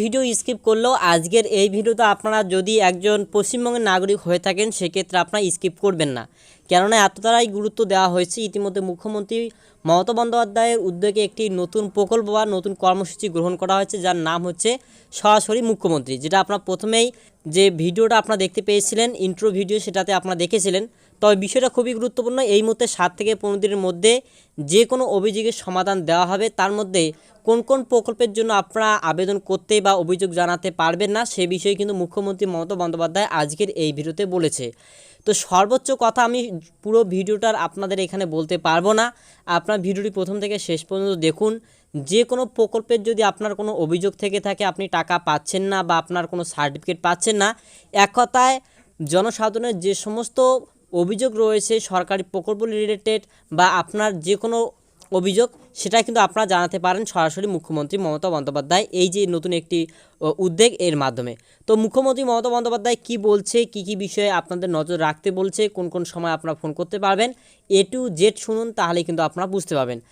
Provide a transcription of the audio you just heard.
Video skip করলেও আজকের এই ভিডিওতে আপনারা যদি একজন পশ্চিমবঙ্গের নাগরিক হয়ে থাকেন, সেক্ষেত্রে আপনারা স্কিপ করবেন না। কেননা এতটাই গুরুত্ব দেওয়া হয়েছে, ইতিমধ্যে মুখ্যমন্ত্রী মমতা বন্দ্যোপাধ্যায়ের উদ্যোগে একটি নতুন প্রকল্প বা নতুন কর্মসূচি গ্রহণ করা হয়েছে, যার নাম হচ্ছে সরাসরি মুখ্যমন্ত্রী। যেটা আপনারা প্রথমেই যে ভিডিওটা আপনারা দেখতে পেয়েছিলেন, ইন্ট্রো ভিডিও সেটাতে আপনারা দেখেছিলেন। তবে বিষয়টা খুবই গুরুত্বপূর্ণ। এই মুহূর্তে সাত থেকে পনেরো দিনের মধ্যে যে কোনো অভিযোগের সমাধান দেওয়া হবে। তার মধ্যে কোন কোন প্রকল্পের জন্য আপনারা আবেদন করতে বা অভিযোগ জানাতে পারবেন না, সে বিষয়ে কিন্তু মুখ্যমন্ত্রী মমতা বন্দ্যোপাধ্যায় আজকের এই ভিডিওতে বলেছে। তো সর্বোচ্চ কথা আমি পুরো ভিডিওটার আপনাদের এখানে বলতে পারব না। আপনার ভিডিওটি প্রথম থেকে শেষ পর্যন্ত দেখুন। যে কোনো প্রকল্পের যদি আপনার কোনো অভিযোগ থেকে থাকে, আপনি টাকা পাচ্ছেন না বা আপনার কোনো সার্টিফিকেট পাচ্ছেন না, এক কথায় জনসাধারণের যে সমস্ত অভিযোগ রয়েছে সরকারি প্রকল্প রিলেটেড বা আপনার যে কোনো অভিযোগ, সেটা কিন্তু আপনারা জানাতে পারেন সরাসরি মুখ্যমন্ত্রী মমতা বন্দ্যোপাধ্যায়। এই যে নতুন একটি উদ্যোগ এর মাধ্যমে। তো মুখ্যমন্ত্রী মমতা বন্দ্যোপাধ্যায় কি বলছে, কি কি বিষয়ে আপনাদের নজর রাখতে বলছে, কোন কোন সময় আপনারা ফোন করতে পারবেন, এ টু জেড শুনুন তাহলে কিন্তু আপনারা বুঝতে পারবেন।